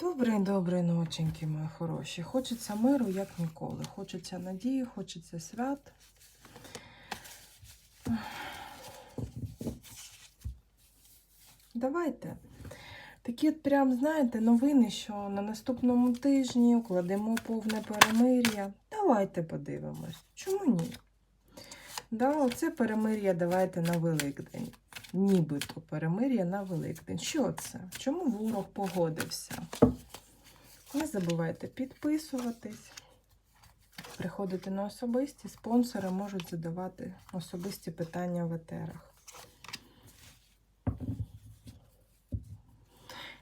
Добрий, добрий ноченьки, мої хороші. Хочеться миру, як ніколи. Хочеться надії, хочеться свят. Давайте. Такі от прям, знаєте, новини, що на наступному тижні укладемо повне перемир'я. Давайте подивимось. Чому ні? Да, оце перемир'я давайте на Великдень. Нібито перемир'я на Великдень. Що це? Чому ворог погодився? Не забувайте підписуватись, приходити на особисті. Спонсори можуть задавати особисті питання в етерах.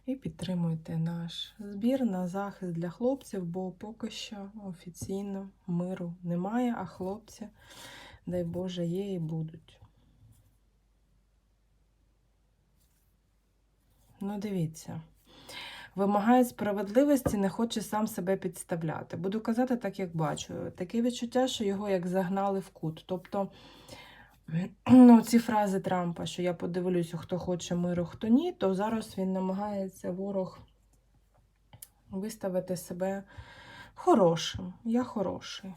І підтримуйте наш збір на захист для хлопців, бо поки що офіційно миру немає, а хлопці, дай Боже, є і будуть. Ну, дивіться. Вимагає справедливості, не хоче сам себе підставляти. Буду казати так, як бачу. Таке відчуття, що його як загнали в кут. Тобто, ну, ці фрази Трампа, що я подивлюся, хто хоче миру, хто ні, то зараз він намагається ворог виставити себе хорошим. Я хороший.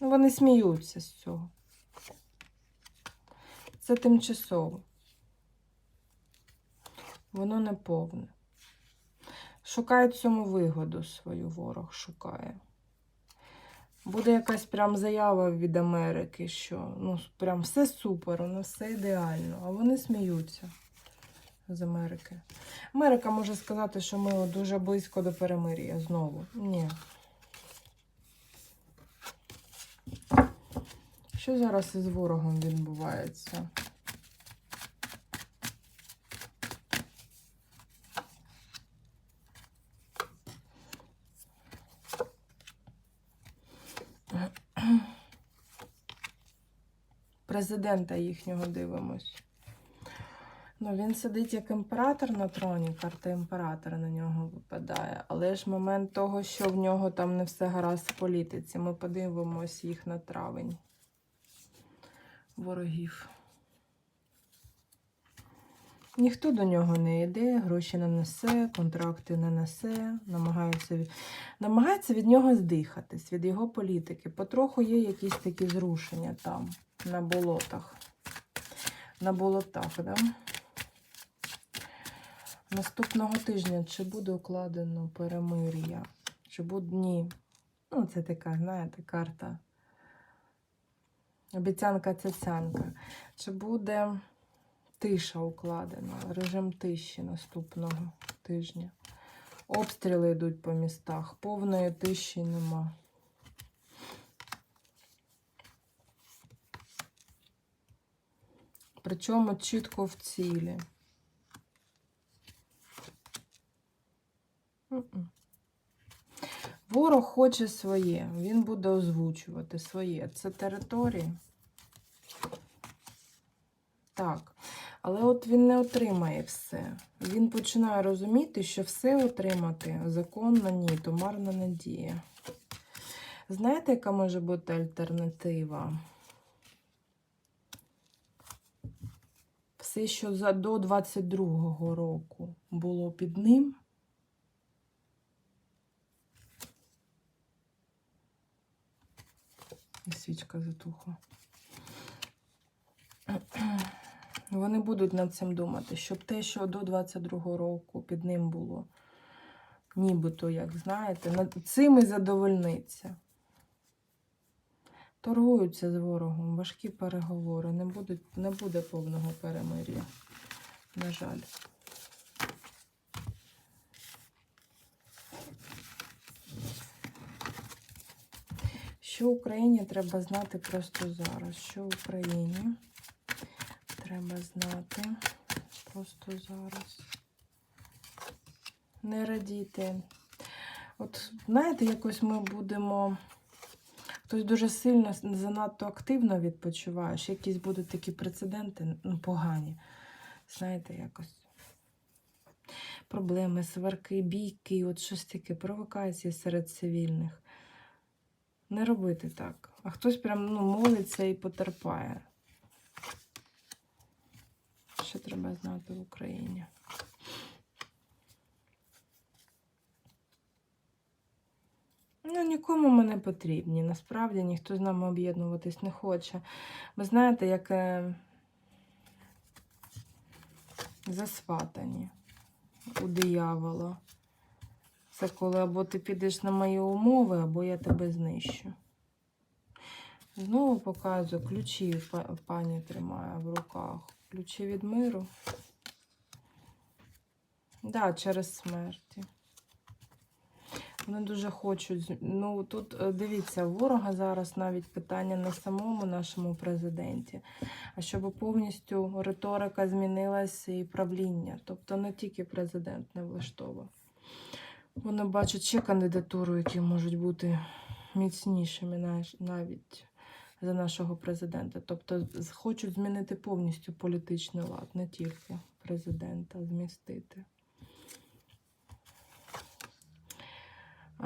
Вони сміються з цього. Це тимчасово. Воно не повне. Шукає цьому вигоду свою ворог шукає. Буде якась прям заява від Америки, що ну, прям все супер, воно все ідеально, а вони сміються з Америки. Америка може сказати, що ми дуже близько до перемир'я знову. Ні. Що зараз із ворогом відбувається? Президента їхнього дивимось. Ну, він сидить як імператор на троні, карта імператора на нього випадає. Але ж момент того, що в нього там не все гаразд в політиці. Ми подивимось їх на травень. Ворогів. Ніхто до нього не йде, гроші не несе, контракти не несе, намагається, намагається від нього здихатись, від його політики. Потроху є якісь такі зрушення там, на болотах. На болотах, да? Наступного тижня чи буде укладено перемир'я? Чи буде ні? Ну, це така, знаєте, карта. Обіцянка цяцянка. Чи буде тиша укладена, режим тиші наступного тижня? Обстріли йдуть по містах, повної тиші нема. Причому чітко в цілі. Ворог хоче своє, він буде озвучувати своє. Це території. Так. Але от він не отримає все. Він починає розуміти, що все отримати законно ні, то марна надія. Знаєте, яка може бути альтернатива? Все, що за, до 22-го року було під ним, І свічка затухла. Вони будуть над цим думати, щоб те, що до 22-го року під ним було, нібито, як знаєте, над цим і задовольниться. Торгуються з ворогом, важкі переговори, не, будуть, не буде повного перемир'я. На жаль. Що Україні треба знати просто зараз? Що Україні треба знати просто зараз? Не радійте. От, знаєте, якось ми будемо. Хтось дуже сильно, занадто активно відпочиває, що якісь будуть такі прецеденти ну, погані. Знаєте, якось. Проблеми, сварки, бійки, от щось таке, провокації серед цивільних. Не робити так. А хтось прям ну, молиться і потерпає що треба знати в Україні. Ну, нікому ми не потрібні. Насправді ніхто з нами об'єднуватись не хоче. Ви знаєте, як е... засватані у диявола. Це коли або ти підеш на мої умови, або я тебе знищу. Знову показую ключі пані тримає в руках. Ключі від миру. Да, через смерті. Вони дуже хочуть. Ну тут е, дивіться, ворога зараз навіть питання не самому нашому президенті, а щоб повністю риторика змінилася і правління. Тобто не тільки президент не влаштовує. Вони бачать ще кандидатуру, які можуть бути міцнішими навіть за нашого президента. Тобто хочуть змінити повністю політичний лад, не тільки президента змістити.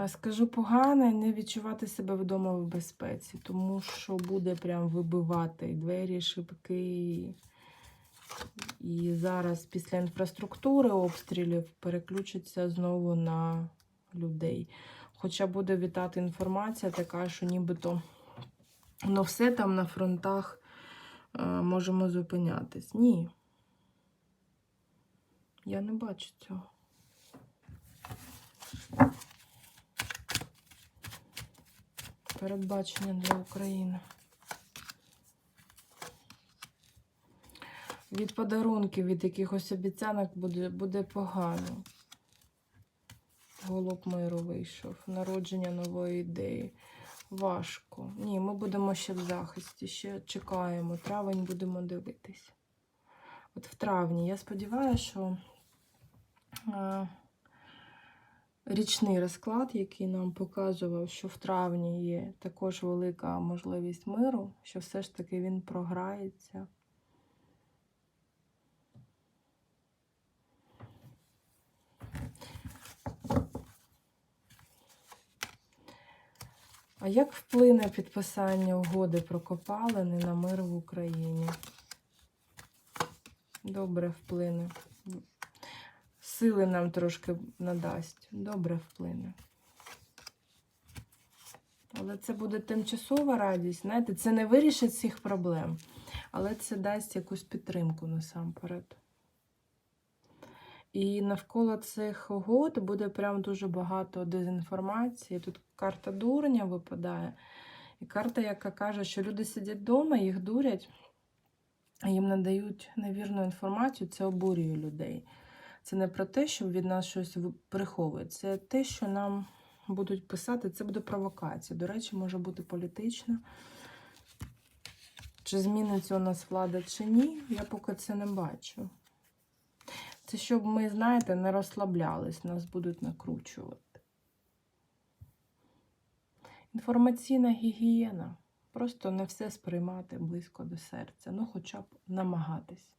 Скажу погане, не відчувати себе вдома в безпеці, тому що буде прям вибивати двері, шибки. І зараз після інфраструктури обстрілів переключиться знову на людей. Хоча буде вітати інформація така, що нібито ну, все там на фронтах е, можемо зупинятись. Ні. Я не бачу цього. Передбачення для України. Від подарунків, від якихось обіцянок буде, буде погано. Голуб миру вийшов. Народження нової ідеї. Важко. Ні, ми будемо ще в захисті, ще чекаємо. Травень будемо дивитись. От в травні. Я сподіваюся, що е, річний розклад, який нам показував, що в травні є також велика можливість миру, що все ж таки він програється. А як вплине підписання угоди про копалини на мир в Україні? Добре вплине. Сили нам трошки надасть. Добре вплине. Але це буде тимчасова радість. Знаєте, це не вирішить всіх проблем, але це дасть якусь підтримку насамперед. І навколо цих угод буде прям дуже багато дезінформації. Тут карта дурня випадає. І карта, яка каже, що люди сидять вдома, їх дурять, їм надають невірну інформацію, це обурює людей. Це не про те, що від нас щось приховують, це те, що нам будуть писати, це буде провокація. До речі, може бути політична. Чи зміниться у нас влада, чи ні, я поки це не бачу. Це щоб ми, знаєте, не розслаблялись, нас будуть накручувати. Інформаційна гігієна. Просто не все сприймати близько до серця. Ну, хоча б намагатись.